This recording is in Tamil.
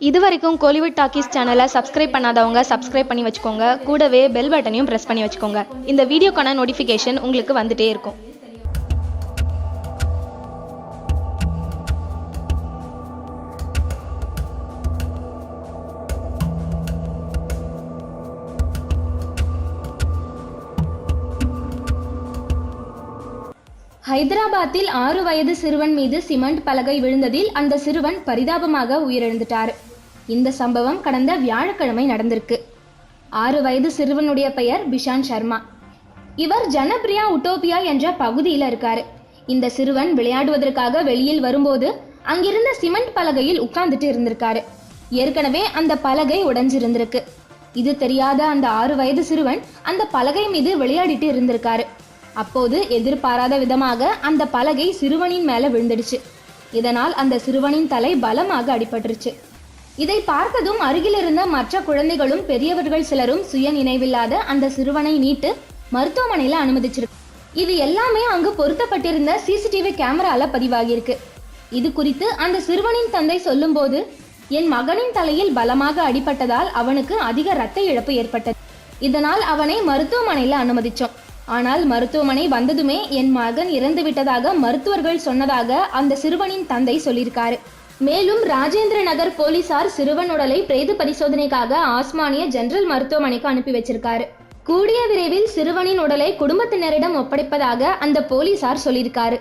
இது வரைக்கும் கோலிவுட் டாக்கீஸ் சேனலை சப்ஸ்கிரைப் பண்ணாதவங்க சப்ஸ்கிரைப் பண்ணி வச்சுக்கோங்க. கூடவே பெல் பட்டனையும் ப்ரெஸ் பண்ணி வச்சுக்கோங்க. இந்த வீடியோக்கான நோட்டிஃபிகேஷன் உங்களுக்கு வந்துட்டே இருக்கும். ஹைதராபாத்தில் ஆறு வயது சிறுவன் மீது சிமெண்ட் பலகை விழுந்ததில் அந்த சிறுவன் பரிதாபமாக உயிரிழந்துட்டார். இந்த சம்பவம் கடந்த வியாழக்கிழமை நடந்திருக்கு. ஆறு வயது சிறுவனுடைய பெயர் பிஷான் சர்மா இவர் ஜனப்ரியா உட்டோபியா என்ற பகுதியில் இருக்காரு. இந்த சிறுவன் விளையாடுவதற்காக வெளியில் வரும்போது அங்கிருந்த சிமெண்ட் பலகையில் உட்கார்ந்துட்டு இருந்திருக்காரு. ஏற்கனவே அந்த பலகை உடைஞ்சிருந்திருக்கு. இது தெரியாத அந்த ஆறு வயது சிறுவன் அந்த பலகை மீது விளையாடிட்டு இருந்திருக்காரு. அப்போது எதிர்பாராத விதமாக அந்த பலகை சிறுவனின் மேல விழுந்துடுச்சு. இதனால் அந்த சிறுவனின் தலை பலமாக அடிபட்டுருச்சு. இதை பார்த்ததும் அருகில் இருந்த மற்ற குழந்தைகளும் பெரியவர்கள் சிலரும் சுய நினைவில்லாத அந்த சிறுவனை மீட்டு மருத்துவமனையில அனுமதிச்சிருக்கு இது எல்லாமே அங்கு பொருத்தப்பட்டிருந்த சிசிடிவி கேமரால பதிவாகியிருக்கு. இது குறித்து அந்த சிறுவனின் தந்தை சொல்லும்போது என் மகனின் தலையில் பலமாக அடிபட்டதால் அவனுக்கு அதிக ரத்த இழப்பு ஏற்பட்டது. இதனால் அவனை மருத்துவமனையில அனுமதிச்சோம். ஆனால் மருத்துவமனை வந்ததுமே என் மகன் இறந்து விட்டதாக மருத்துவர்கள் சொன்னதாக அந்த சிறுவனின் தந்தை சொல்லியிருக்காரு. மேலும் ராஜேந்திர நகர் போலீசார் சிறுவன் உடலை பிரேத பரிசோதனைக்காக ஆஸ்மானிய ஜெனரல் மருத்துவமனைக்கு அனுப்பி வச்சிருக்காரு. கூடிய விரைவில் சிறுவனின் உடலை குடும்பத்தினரிடம் ஒப்படைப்பதாக அந்த போலீசார் சொல்லியிருக்காரு.